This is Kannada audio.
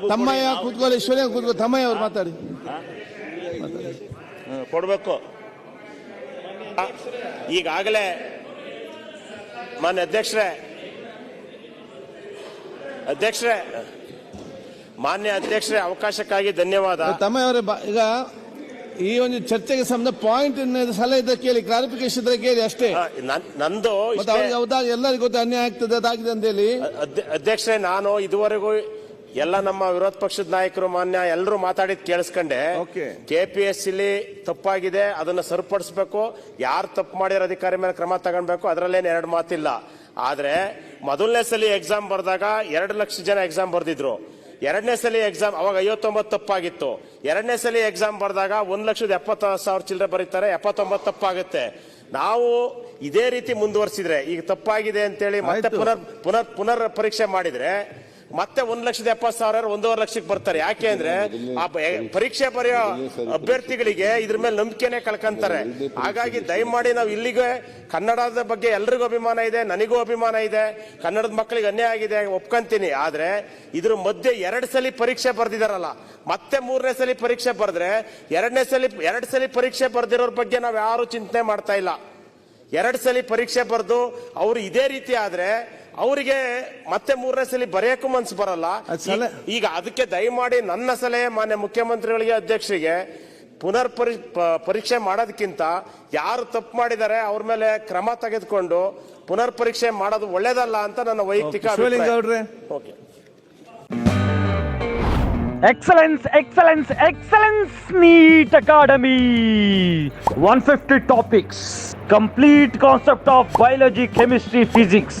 ತಮ್ಮಯ್ಯ ಕೂತ್ಕೊಳ್ಳಿ ಈಶ್ವರ್ಯ ಕೂತ್ಕೊ ತಮ್ಮಯ್ಯ ಅವ್ರು ಮಾತಾಡಿ. ಕೊಡಬೇಕು. ಈಗಾಗಲೇ ಮಾನ್ಯ ಅಧ್ಯಕ್ಷರೇ ಅಧ್ಯಕ್ಷರೇ ಮಾನ್ಯ ಅಧ್ಯಕ್ಷರೇ ಅವಕಾಶಕ್ಕಾಗಿ ಧನ್ಯವಾದ. ತಮ್ಮಯ್ಯ ಅವರೇ ಬಾ- ಈಗ ಈ ಒಂದು ಚರ್ಚೆಗೆ ಸಂಬಂಧ ಪಾಯಿಂಟ್ ಸಲಹೆ ಇದ್ದರೆ ಕೇಳಿ ಕ್ಲಾರಿಫಿಕೇಶನ್ ಇದ್ರೆ ಕೇಳಿ ಅಷ್ಟೇ. ಆ, ನನ್- ನಂದು ಮತ್ತೆ ಇಷ್ಟೇ. ಅವ್ರಿಗೆ ಹೌದಾ ಎಲ್ಲರಿಗೂ ಗೊತ್ತು ಅನ್ಯಾಯ ಆಗ್ತದೆ ಅದಾಗಿದೆ ಅಂತ ಹೇಳಿ. ಅಧ್ಯ- ಅಧ್ಯಕ್ಷರೇ ನಾನು ಇದುವರೆಗೂ ಎಲ್ಲ ನಮ್ಮ ವಿರೋಧ ಪಕ್ಷದ ನಾಯಕರು ಮಾನ್ಯ ಎಲ್ಲರೂ ಮಾತಾಡಿದ್ ಕೇಳಿಸ್ಕೊಂಡೆ. Okay. ಕೆ ಪಿ ಎಸ್ ಸಿಲಿ ತಪ್ಪಾಗಿದೆ ಅದನ್ನ ಸರಿಪಡಿಸಬೇಕು. ಯಾರು ತಪ್ಪು ಮಾಡಿರೋ ಅಧಿಕಾರಿ ಮೇಲೆ ಕ್ರಮ ತಗೊಳ್ಬೇಕು ಅದರಲ್ಲೇನು ಎರಡು ಮಾತಿಲ್ಲ. ಆದ್ರೆ ಮೊದಲನೇ ಸಲ ಎಕ್ಸಾಮ್ ಬರೆದಾಗ ಎರಡು ಲಕ್ಷ ಜನ ಎಕ್ಸಾಮ್ ಬರೆದಿದ್ರು. ಎರಡನೇ ಸಲ ಎಕ್ಸಾಮ್ ಅವಾಗ ಐವತ್ತೊಂಬತ್ತು ತಪ್ಪಾಗಿತ್ತು. ಎರಡನೇ ಸಲ ಎಕ್ಸಾಮ್ ಬರೆದಾಗ ಒಂದ್ ಲಕ್ಷದ ಎಪ್ಪತ್ತ ಸಾವಿರ ಚಿಲ್ಲರೆ ಬರೀತಾರೆ ಎಪ್ಪತ್ತೊಂಬತ್ತು ತಪ್ಪಾಗುತ್ತೆ. ನಾವು ಇದೇ ರೀತಿ ಮುಂದುವರಿಸಿದ್ರೆ ಈಗ ತಪ್ಪಾಗಿದೆ ಅಂತೇಳಿ ಮತ್ತೆ. ಪುನರ್ ಪುನರ್ ಪುನರ್ ಪರೀಕ್ಷೆ ಮಾಡಿದ್ರೆ ಮತ್ತೆ ಒಂದ್ ಲಕ್ಷದ ಎಪ್ಪತ್ತು ಸಾವಿರ ಒಂದೂವರೆ ಲಕ್ಷಕ್ಕೆ ಬರ್ತಾರೆ. ಯಾಕೆ ಅಂದ್ರೆ ಆ ಪರೀಕ್ಷೆ ಬರೆಯೋ ಅಭ್ಯರ್ಥಿಗಳಿಗೆ ಇದ್ರ ಮೇಲೆ ನಂಬಿಕೆನೆ ಕಳ್ಕೊಂತಾರೆ. ಹಾಗಾಗಿ ದಯಮಾಡಿ ನಾವು ಇಲ್ಲಿಗೆ ಕನ್ನಡದ ಬಗ್ಗೆ ಎಲ್ರಿಗೂ ಅಭಿಮಾನ ಇದೆ, ನನಗೂ ಅಭಿಮಾನ ಇದೆ, ಕನ್ನಡದ ಮಕ್ಕಳಿಗೆ ಅನ್ಯಾಯ ಆಗಿದೆ ಒಪ್ಕೊಂತೀನಿ. ಆದ್ರೆ ಇದ್ರ ಮಧ್ಯೆ ಎರಡು ಸಲ ಪರೀಕ್ಷೆ ಬರ್ದಿದಾರಲ್ಲ. ಮತ್ತೆ ಮೂರನೇ ಸಲ ಪರೀಕ್ಷೆ ಬರೆದ್ರೆ ಎರಡನೇ ಸಲ, ಎರಡು ಸಲ ಪರೀಕ್ಷೆ ಬರ್ದಿರೋರ ಬಗ್ಗೆ ನಾವು ಯಾರು ಚಿಂತನೆ ಮಾಡ್ತಾ ಇಲ್ಲ. ಎರಡು ಸಲ ಪರೀಕ್ಷೆ ಬರೆದು ಅವ್ರು ಇದೇ ರೀತಿ ಆದ್ರೆ ಅವರಿಗೆ ಮತ್ತೆ ಮೂರನೇ ಸಲ ಬರೆಯಕ್ಕೂ ಮನ್ಸು ಬರಲ್ಲ. ಅದ್ ಸಲ- ಈಗ ಅದಕ್ಕೆ ದಯಮಾಡಿ ನನ್ನ ಸಲಹೆ ಮಾನ್ಯ ಮುಖ್ಯಮಂತ್ರಿಗಳಿಗೆ ಅಧ್ಯಕ್ಷರಿಗೆ ಪುನರ್ ಪರಿ ಪ- ಪರೀಕ್ಷೆ ಮಾಡೋದಕ್ಕಿಂತ ಯಾರು ತಪ್ಪು ಮಾಡಿದ್ದಾರೆ ಅವ್ರ ಮೇಲೆ ಕ್ರಮ ತೆಗೆದುಕೊಂಡು ಪುನರ್ ಪರೀಕ್ಷೆ ಮಾಡೋದು ಒಳ್ಳೇದಲ್ಲ ಅಂತ ನನ್ನ ವೈಯಕ್ತಿಕ excellence excellence excellence okay. Academy one fifty topics complete 150 of biology chemistry physics.